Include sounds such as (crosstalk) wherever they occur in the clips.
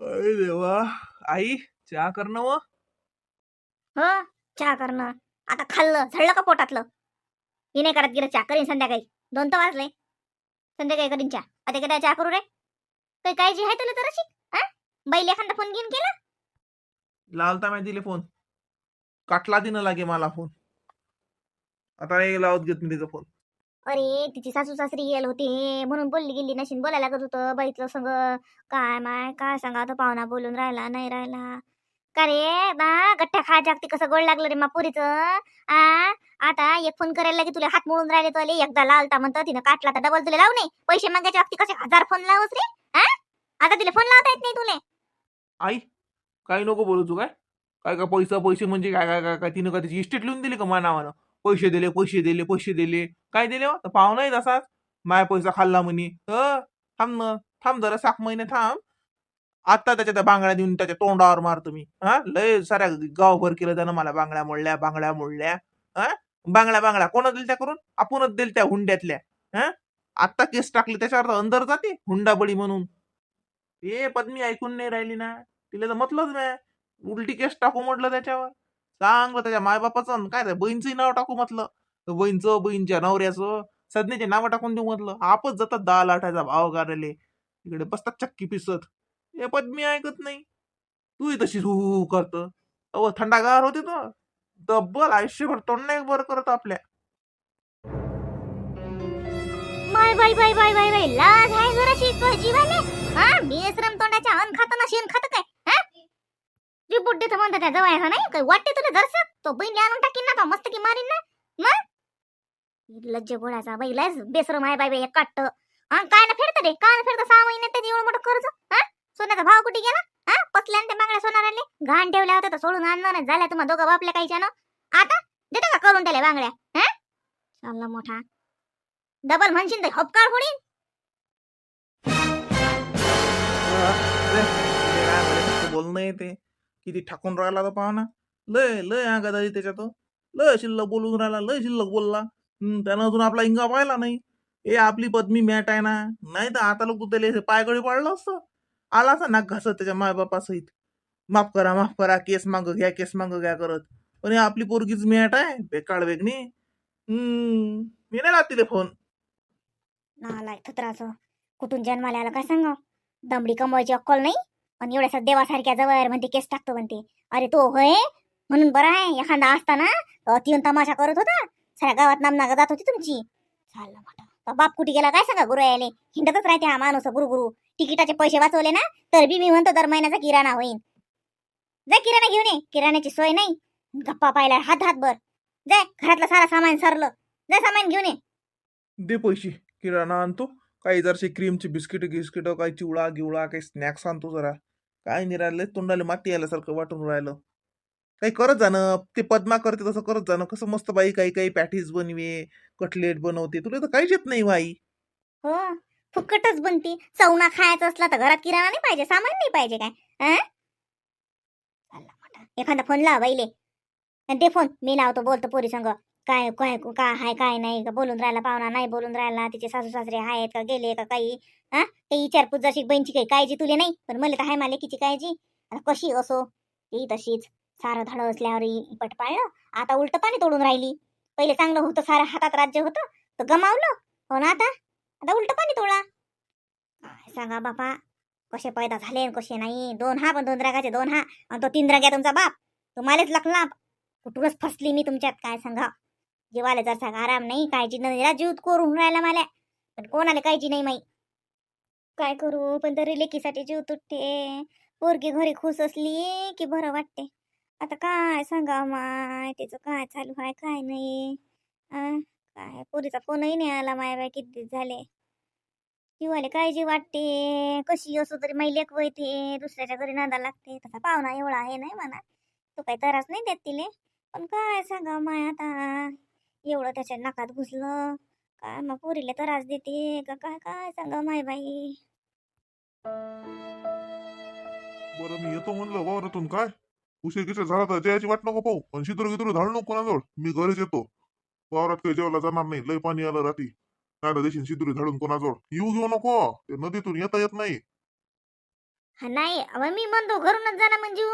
अरे देवा. आई चहा कर ना मग? ह? चहा करणं. आता खाल्लं झडलं का पोटातलं? हे नाही करत गेलं चहा करीन संध्याकाळी. दोन तर वाजले. संध्याकाळी करीन चहा. आता कधी चहा करू रे. काही काळजी आहे तुला तर अशी हा? बैल एखादा फोन घेऊन केला? लावता मी दिले फोन काटला तिनं लागे मला फोन आता नाही लावत घेत मी तिचा फोन अरे तिची सासू सासरी येल होते म्हणून बोलली गेली नशीन. बोलायला लागत होतं बाईतलं संग. काय माय काय सांगा आता पाहुणा बोलून राहिला नाही राहिला. का रे बा गठ्ठा खा जागती कसं गोड लागलं रे मापुरीच आ? आता एक फोन करायला की तुला हात मोडून राहिले तुला एकदा लावता म्हणतो तिनं काटला तर डबल तुला लावू नाही पैसे मागायच्या बाबतीत कसे हजार फोन लावस रे आ? आता तिला फोन लावता येत नाही तुले. आई काही नको बोलू तू काय? काय का पैसा पैसे म्हणजे काय काय काय काय? तिनं का तिची इस्टेट लिहून दिली का मा नावानं पैसे दिले पैसे दिले पैसे दिले. काय दिले हो? तर पाहुणाही तसाच. माय पैसा खाल्ला म्हणे. थांब न थांब जरा सात महिने थांब. आता त्याच्या त्या बांगड्या देऊन त्याच्या तोंडावर मारतो मी. हा? लय साऱ्या गावभर केलं त्यानं मला बांगड्या मोडल्या बांगड्या मोडल्या. हा? बांगड्या बांगड्या. कोणा दिल त्या करून? आपणच दिल त्या हुंड्यातल्या. हा? आत्ता केस टाकली त्याच्यावर अंदर जाते. हुंडा बळी म्हणून. हे पद्मी ऐकून नाही राहिली ना. तिला तर म्हटलंच नाही. उलटी केस टाकू म्हटलं त्याच्यावर. चांगलं त्याच्या मायबापाचं काय ते बहीणचंही नाव टाकू म्हटलं. बहीणचं बहीणच्या नवऱ्याचं सज्ञेचे नावं टाकून देऊ म्हटलं. आपच जातात दहा लाठाचा भाव गाडले इकडे बसतात चक्की पिसत. हे पद्मी ऐकत नाही. तूही तशी हू करत. अव थंडागार होते तो. तब्बल आयुष्यभर तोंड नाही बर करत आपल्या. Bye bye bye bye bye bye. लाज आहे जराशी जीवाले हा बेसरम तोंडाच्या अन खात ना शेण खात काय हा देतो म्हणता त्या जवळ नाही? काय वाटते तुला जरस? तो बहीण आणून टाकीन ना का मस्त की मारीन ना मग? लज्ज बोळाचा बाई लयच बेसरम आहे बाय बाई एक काट हा काय ना फेडत रे? काय ना सहा महिन्यात त्याची एवढं मोठं कर्ज हा? सोन्याचा भाव कुठे गेला? हा? पसल्याने त्या बांगड्या सोनाराले? घाण ठेवल्या होत्या तर सोडून आणणार झाल्या तुम्हाला दोघं बापल्या काहीच्या ना. आता देतो का करून त्याला बांगड्या हा? चालला मोठा. डबल म्हणशील तर हपकार फोडीन. ते बोलणं येते किती ठाकून राहिला तर पाहा ना लय लय अंगादारी त्याच्यात लय शिल्लक बोलून राहिला लय शिल्लक बोलला. त्यानं अजून आपला इंगा पाहिला नाही. ए आपली पद्मी मॅट आहे ना. नाही तर आता लोक त्याला पायगळी पाडलं असतं. आला असता नाक घासत त्याच्या मायबापासहित माफ करा माफ करा केस माग घ्या केस माग घ्या करत. पण हे आपली पोरगीच मॅट आहे बेकाळ वेगणी. हम्म मी नाही लागतील फोन नालाय थत्राचं. कुठून जन्माला आला काय सांग? दमडी कमवायची अक्कल नाही? आणि एवढ्या देवासारख्या जवळ म्हणते केस टाकतो म्हणते. अरे तो होय? म्हणून बरं आहे एखादा असताना तीन तमाशा करत होता. साऱ्या गावात नामनागा जात होती तुमची. चाललं मोठा बाप कुठे गेला काय सांगा गुरु यायले हिंडतच राहते हा माणूस गुरु गुरु तिकिटाचे पैसे वाचवले ना तर बी मी म्हणतो दर महिन्याचा किराणा होईन. जा किराणा घेऊन ये. किराण्याची सोय नाही. गप्पा पाहिला हात हात बर जाय घरातलं सारा सामान सरलं. जाय सामान घेऊन ये. दे पैसे किराणा आणतो. काही जरसे क्रीमचे बिस्किट गिस्किट काही चिवळा गिवळा काही स्नॅक्स आणतो जरा. काय निराले? तोंडाला माती आल्यासारखं वाटून राहिलं. काही करत जाणं ते पद्मा करते तसं करत जाणं. कसं मस्त बाई काही काही पॅटीज बनवे कटलेट बनवते. तुला तर काहीच येत नाही हो बाई हो फुकटच बनते. चवना खायचं असला तर घरात किराणा नाही पाहिजे सामान नाही पाहिजे काय? एखादा फोन लाव बाईले. आणि ते फोन मी लावतो बोलतो पोरी संग काय काय का हाय काय नाही का बोलून राहिला पाहुणा नाही बोलून राहिला तिचे सासू सासरे आहेत का गेले का काही हा? ते विचारपूस जशी बहिणची काही काळजी तुले नाही पण मला तर हाय मालेकीची काळजी. आता कशी असो ती तशीच सारं धड असल्यावर पट पाळलं आता उलट पाणी तोडून राहिली. पहिले चांगलं होतं सारं हातात राज्य होतं तर गमावलं हो ना आता? आता उलट पाणी तोडा. सांगा बापा कसे पैदा झाले कसे नाही? दोन हा पण दोन रागाचे दोन हा आणि तो तीन राग्या तुमचा बाप. तुम्हालाच लागला कुठूनच फसली मी तुमच्यात काय सांगा? जीवाला जरसा आराम नाही काळजी नाही. राजीव करून राहिला मला. पण कोणाला काळजी नाही माई. काय करू? पण तरी लेकीसाठी जीव तुटते. पोरगी घरी खुश असली की बरं वाटते. आता काय सांगा माय? त्याचं काय चालू आहे काय नाही? काय? पोरीचा फोनही नाही आला माय बाय किती झाले? जीवाले काळजी वाटते. कशी असो तरी माई लेख वयते दुसऱ्याच्या घरी नादा लागते. तसा पाहुणा एवढा आहे नाही म्हणा. तो काही त्रास नाही देत तिले. पण काय सांगा माय आता? एवढं त्याच्या नाकात घुसलं. काय मग पोरीला त्रास देते का काय काय सांगा माय बाई? बरं मी येतो म्हणलं वावरातून काय? उशीर किशीर झाला तर जयाची वाट नको पाहू. पण शितूर गितूर धाडू नको कोणाजवळ. मी घरीच येतो. वावरात काही जेवला जाणार नाही लय पाणी आलं राती काय देशील सिंदुरी झाडून कोणाजवळ. येऊ घेऊ नको. ते नदीतून येता येत नाही. हा नाही. अव मी म्हणतो घरूनच जाणं म्हणजे.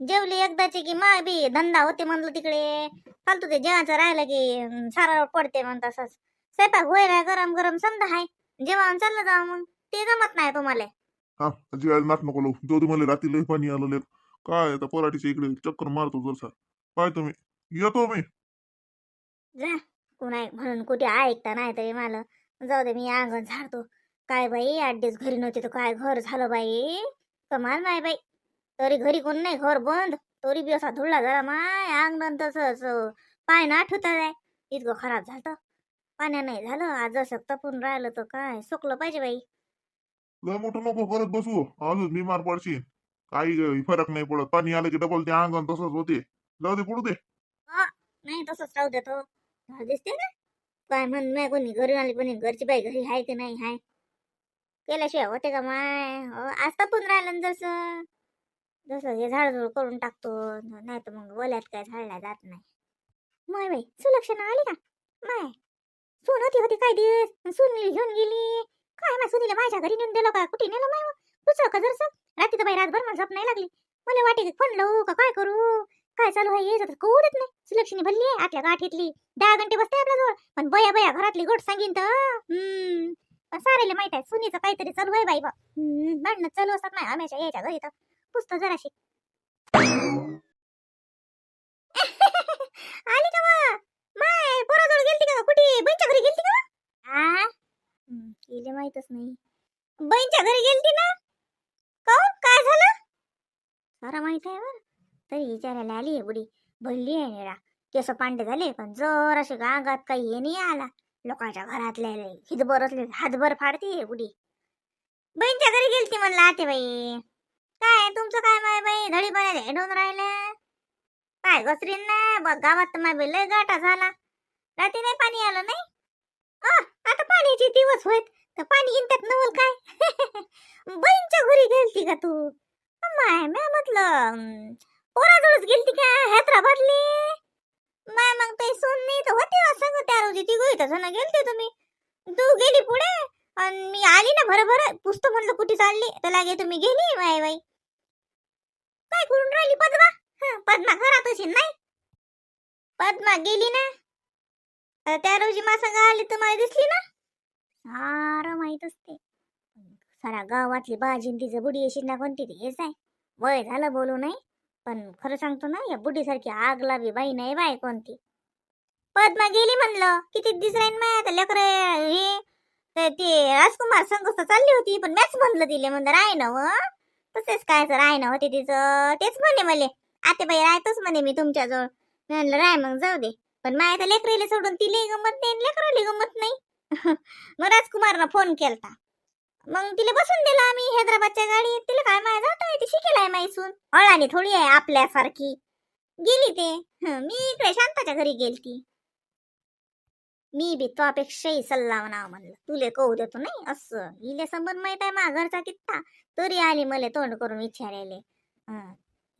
जेवली एकदाची की मा बी धंदा होते म्हणलं तिकडे. फालतू ते जेवायचं राहिलं की सारा पडते म्हण तसंच स्वयंपाक होय गरम गरम समजा हाय. जेवण चाललं जावं मग. ते जमत नाही तुम्हाला. हा जेवायला नाट नको लावू. जाऊ दे मला रात्री लई पाणी आलं काय आता पराठीच्या इकडे चक्कर मारतो जरसा. काय तुम्ही. येतो मी. जा. कुणा म्हणून कुठे ऐकता नाही तरी मला. जाऊ दे मी अंगण झाडतो. काय बाई? आठ दिवस घरी नव्हते तर काय घर झालं बाई? कमाल माय बाई. तरी घरी कोण नाही? घर बंद. तरी बी असा धुळला जरा माय अंगण तसंच. पाय ना आठवत आहे इतकं खराब झालं पाण्या नाही झालं. आज जसं तपून राहिलं तर काय? सुकलं पाहिजे बाई. लय मोठं नको करत बसू. अजून बिमार पडशील काही फरक नाही पडत. पाणी आलं की डबल ते अंगण तसंच होते. जाऊ दे पडू दे. नाही तसंच राहू देतो दिसते ना? काय म्हण नाही कोणी घरी आली पण घरची बाई घरी आहे की नाही? हाय. केल्याशिवाय होते का माय? हो, आज तपून राहिलं ना जसं. जसं हे झाडझुड करून टाकतो नाही तर मग ओल्यात काय झाडला जात नाही. माय बाई सुलक्षणा आली का? माय सून होती होती काय दिवस सून घेऊन गेली. काय माय सुनीला माझ्या घरी नेऊन दिलं का? कुठे नेलं माय पुचव का जरसं? रात्री तर बाई रातभर मला झोप नाही लागली. मला वाटे की फोन लावू का काय करू? काय चालू आहे येत कळत नाही. सुलक्षणी भल्ली आपल्या गाठीतली. दहा घंटे बसते आपल्याजवळ. पण बया बया घरातली गोट सांगीन तर हम्म. सारेला माहीत आहे सुनीचं काहीतरी चालू आहे बाई बा. भांडणं चालू असतात नाही हमेशा यायच्या घरी तर. पुसतो जराशी. (laughs) आली का मग माय पोराजवळ गेलती का कुठे? बहिणच्या घरी गेलती का? आ? हम्म, माहितच नाही. बहिणच्या घरी गेलती ना? काऊन काय झालं? सारा माहीत आहे बरं. तरी विचारायला आली आहे बुडी. भरली आहे निरा केस पांडे झाले पण जर असे गागात काही हे नाही आला. लोकांच्या घरातले हितभर असले हातभर फाडते उडी. बहीणच्या घरी गेलती म्हणलं आते बाई. काय तुमचं काय माय बाई? धडी बनायला हेडून राहिले. काय घसरीन ना? बघ गावात तर माय बाई लय गाठा झाला. रात्री नाही पाणी आलं नाही? आता पाण्याचे दिवस होत तर पाणी इंत्यात नवल काय? (laughs) बहीणच्या घरी गेलती का तू? माय म्या म्हटलं पोराजवळच गेलती का? हैदराबादली? माय मग ते सोन तर होते असं त्या रोजी ती गोई तसं गेलते तुम्ही. तू गेली पुढे आणि मी आली ना भरभर पुस्तक म्हणलं कुठे चालली तर लागे तुम्ही गेली माय बाई काय करून राहिली पद्मा? पद्मा घरात असेल नाही? पद्मा गेली ना? त्या रोजी मासा संग आली तर मला दिसली ना? सारं माहीत असते सारा गावातली बाजी तिचं बुडी अशी ना कोणती ती हेच आहे वय झालं बोलू नाही. पण खरं सांगतो ना या बुढीसारखी आग लावी बाई नाही बाय कोणती. पद्मा गेली म्हणलं किती दिस राहीन माय आता लेकर हे ते- ते राजकुमार संघ चालली होती पण मॅच म्हणलं तिले म्हणलं राय ना व तसेच काय तर राय ना होते तिचं तेच म्हणे मले. आते बाई राहतोच म्हणे मी तुमच्याजवळ. म्हणलं राय मग जाऊ दे. पण माया तर लेकरीला सोडून तिले गमत नाही लेकराली गमत नाही. (laughs) मग राजकुमारनं फोन केलता. मग तिला बसून दिला आम्ही हैदराबादच्या गाडीत. तिला काय माय जात आहे ती शिकेल आहे मायसून थोडी आहे आपल्यासारखी. गेली ते. हं, मी इकडे शांताच्या घरी गेलती. मी बी तो अपेक्षाही सल्ला म्हणावं म्हणलं. तुले कहू देतो नाही असं. इले संबंध माहीत आहे मा घरचा कित्ता. तरी आली मले तोंड करून विचारायले. इले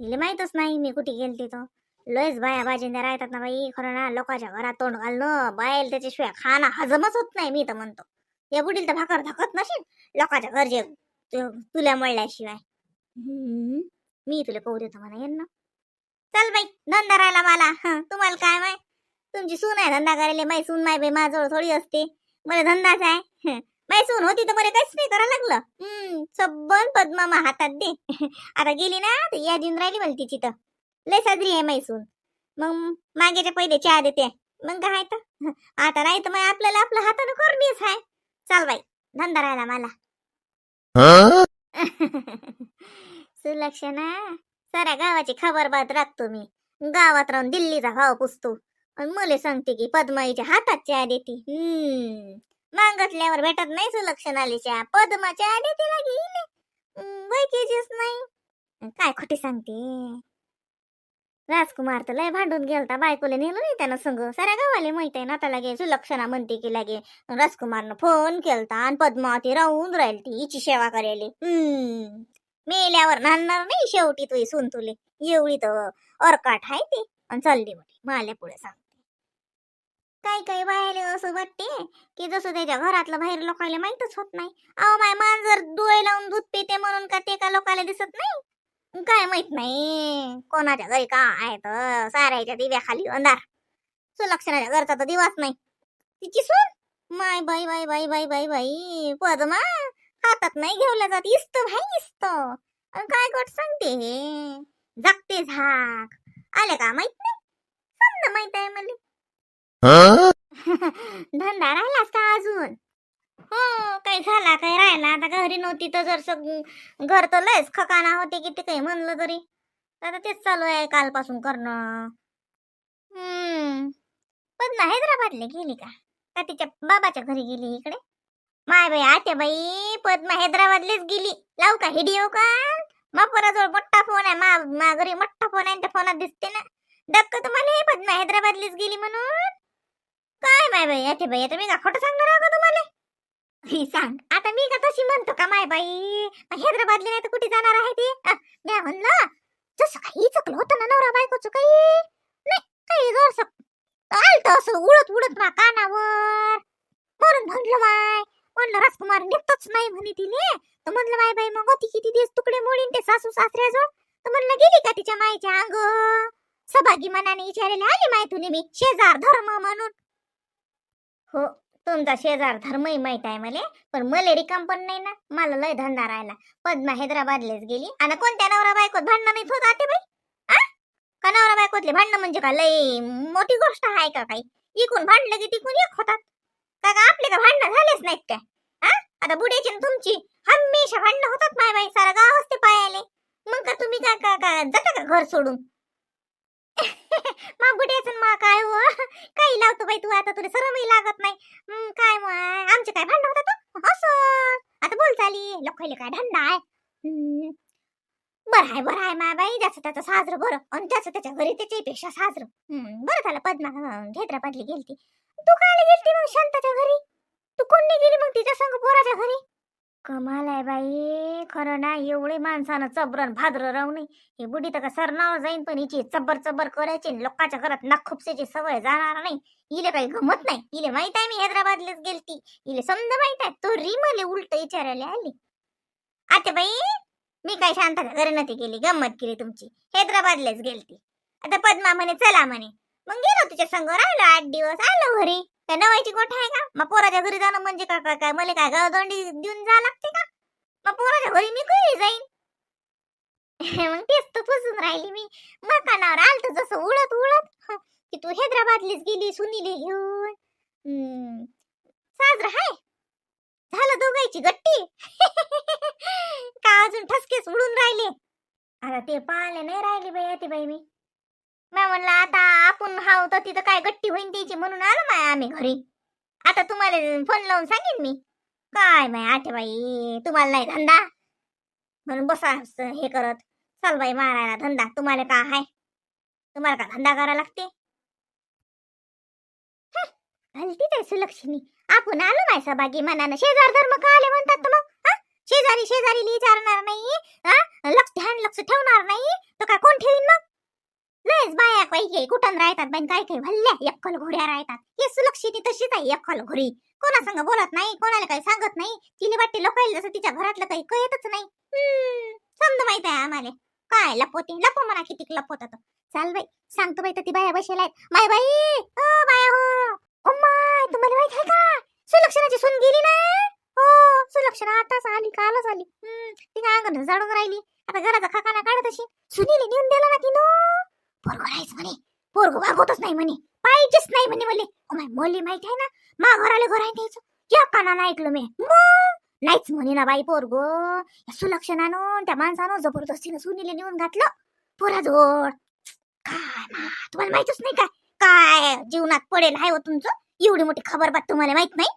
हिले माहितच नाही मी कुठे गेलती तो. लयच बाया बाजिंद्या राहतात ना बाई. खरं ना लोकांच्या घरात तोंड घालणं बायल त्याच्याशिवाय खाना हजमच होत नाही मी तर म्हणतो. या बुडील तर भाकर धकत नशील लोकांच्या तु- तुला मळल्याशिवाय. मी तुला कळू देतो म्हणा यांना. चल बाई धंदा राहिला मला. हं, तुम्हाला काय माय तुमची सून आहे धंदा करायला. माई सून माय बाई माझ्याजवळ थोडी असते. मला धंदाच आहे. हं, माई सून होती तर मला काहीच नाही करायला लागलं. हम्म सबन पद्मा हातात दे. (laughs) आता गेली ना तर या दिन राहिली मला तिची तर. लय साजरी आहे माई सून. मग मागेच्या पहिले चहा देते. मग काय तर? हं, आता नाही तर मग आपल्याला आपल्या हातानं करणीच आहे. चाल बाई धंदा राहिला मला. (laughs) सुलक्षणा साऱ्या गावाची खबर बात राखतो मी. गावात राहून दिल्लीचा भाव पुसतो. आणि मला सांगते की पद्माईच्या हातात चहा देते हम्म. मागतल्यावर भेटत नाही चहा पद्मा चहा देते लागी वैकीचीच नाही. काय खोटी सांगते? राजकुमार तर लय भांडून गेलता बायकोले नेलं नाही त्यानं संग. साऱ्या गावाले माहीत आहे ना आता लागे सुलक्षणा म्हणते की लागे राजकुमारनं फोन केलता आणि पद्मावती राहून राहील ती हिची सेवा करायले हम्म. मेल्यावर नांदणार नाही शेवटी तुही सून तुले एवढी तर अरकाट आहे ती. आणि चालली म्हणे माल्या पुढे सांग काही काही बायाले असं वाटते की जसं त्याच्या घरातलं बाहेर लोकांना माहीतच होत नाही. अहो माय मांजर डोळे लावून दूध पिते म्हणून का ते का लोकांना दिसत नाही? काय माहीत नाही. कोणाच्या घरी काय आहे तर साऱ्याच्या दिव्याखाली अंधार. सुलक्षणाच्या घरचा तर दिवाच नाही. तिची सून माय बाई बाई बाई बाई बाई बाई पद्मा हातात नाही घेवल्या जात इस्त भाई इस्त. काय गोट सांगते हे? जगते झाक आले का माहीत नाही? समजा माहीत आहे मला. (laughs) धंदा राहिलास का अजून? हो काही झाला काही राहिला. आता घरी नव्हती तर जर सग- घर तर लयच खकाना होते किती काही म्हणलं तरी. आता तेच चालू आहे कालपासून करणं. हम्म. पण हैदराबादला गेली का? का तिच्या बाबाच्या घरी गेली इकडे? माय बाई आत्या बाई पद्मा हैदराबादलेच गेली. लावू का हिडिओ का बापराजवळ मोठा फोन आहे. मा मा घरी मोठा फोन आहे त्या फोनात दिसते ना. डक्क तुम्हाला हे पद्मा हैदराबादलीच गेली म्हणून. काय माय बाई आते बाई आता मी का खोटं सांगणार का तुम्हाला? सांग आता मी का तशी म्हणतो का माय बाई? हैदराबादला नाही तर कुठे जाणार आहे ती? मी म्हणलं जसं काही चकलं होतं ना नवरा बायकोचं काही? नाही काही जर आलत असं उडत उडत मा कानावर. म्हणून म्हणलं माय म्हणलं राजकुमार निघतच नाही म्हणे तिने. तर म्हणलं माय बाई मग ती किती दिवस तुकडे मोडीन ते सासू सासऱ्याजवळ? तर म्हणलं गेली का तिच्या मायच्या अंग सभागी मनाने विचारायला आली माय तुने मी शेजार धर्म म्हणून. हो तुमचा शेजार धर्मही माहीत आहे मला पण मले रिकाम पण नाही ना मला लय धंदा राहिला. पद्मा हैदराबादलेच गेली आणि कोणत्या नवरा बायकोत भांडणं नाही होत आते बाई का नवरा बायकोतले भांडणं म्हणजे का लय मोठी गोष्ट आहे का काही? इकून भांडलं की तिकून एक होतात. का का आपले का भांडणं झालेच नाहीत काय? हा आता बुड्याची तुमची हमेशा भांडणं होतात माय बाई सारा गाव असते पायाले. मग का तुम्ही का का जाता का घर सोडून? मग बुड्याचं मा काय हो काही लावतो बाई तू आता तुला सरमही लागत नाही. काय मग? आमचे काय भांडण तू हो? असं. आता बोल चाली. लोकायले काय धंदा आहे? बरं आहे बरं आहे मा बाई. ज्याचं त्याचं साजरं बरं. आणि ज्याचं त्याच्या घरी त्याच्यापेक्षा साजरं. बरं झालं. पद्मा घेतरा हैदराबादली गेलती. तू काय गेलती मग शांताच्या घरी? तू कोण गेली मग तिच्या संग पोराच्या घरी? कमाल आहे बाई. खरं ना एवढे माणसानं चबरन भाद्र राहू नये. हे बुडी तर का सरनावर जाईन पण हिची चबर चबर करायची आणि लोकांच्या घरात नाखुपसेची सवय जाणार नाही. इले काही गमत नाही. इले माहीत आहे मी हैदराबादलाच गेलती. इले समजा माहीत आहे. तो री मले उलट विचारायला आली. आता बाई मी काय शांत घरी नव्हती गेली गंमत केली तुमची. हैदराबादलाच गेलती. आता पद्मा म्हणे चला म्हणे. मग गेलो तुझ्या संग राहिलो आठ दिवस आलो घरी. काय नवायची गोठ आहे का? मग पोराच्या घरी जाणं म्हणजे काय काय काय मला काय गावदंडी देऊन जा लागते का? मग पोराच्या घरी मी कुठे जाईन? (laughs) मग तेच तर फसून राहिली मी. मकानावर आलत जसं उडत उडत. की तू हैदराबादलीच गेली सुनीले घेऊन. साजरा हाय. झालं दोघांची गट्टी. (laughs) का अजून ठसकेच उडून राहिले? आता ते पाहिले नाही राहिले बाई ते बाई मी. मी म्हणलं आता आपण हाव तर तिथं काय गट्टी होईन त्याची म्हणून आलो माय आम्ही घरी. आता तुम्हाला फोन लावून सांगेन मी. काय माय आठे बाई तुम्हाला नाही धंदा? म्हणून बसा असं हे करत. चल बाई मारायला धंदा. तुम्हाला का आहे तुम्हाला का धंदा करायला लागते? हं, ते आहे आपण आलो माय सहभागी मनानं शेजार धर्म का आले म्हणतात तर मग? शेजारी शेजारी विचारणार नाही? हा? लक्ष ध्यान लक्ष ठेवणार नाही? तर काय कोण ठेवीन मग? लयच बाया काही काही कुठं राहतात बाई काय काही भल्ल्या एकल घोड्या राहतात. हे सुलक्षिती तशीच आहे एकल घोरी कोणा संग बोलत नाही कोणाला काही सांगत नाही. तिने वाटते लोकायला जसं तिच्या घरातलं काही कळतच नाही. समज माहीत आहे आम्हाला. काय लपवते लपो म्हणा किती लपवत चाल बाई सांगतो बाई तर ती बाया बसेला माय बाई ओ बाया हो. माय तुम्हाला माहीत आहे का? सुलक्षणाची सून गेली ना? हो सुलक्षणा आताच आली कालच आली. ती काय अंगण जाडून राहिली. आता घराचा खाकाना काढत अशी. सुनीली नेऊन दिला ना तिनं. पोरग नाहीच म्हणे. पोरग वागवतच नाही म्हणे. पाहिजेच नाही म्हणे मले. ओ माय मोली माहीत आहे ना? मा घराले घर आहे द्यायचं या कानाला ऐकलं मी. नाहीच म्हणे ना बाई पोरग. सुलक्षणानं त्या माणसानं जबरदस्तीनं सुनीले नेऊन घातलं. पोराजवळ. काय मा तुम्हाला माहितच नाही काय? काय जीवनात पडेल आहे हो तुमचं? एवढी मोठी खबर बात तुम्हाला माहीत नाही?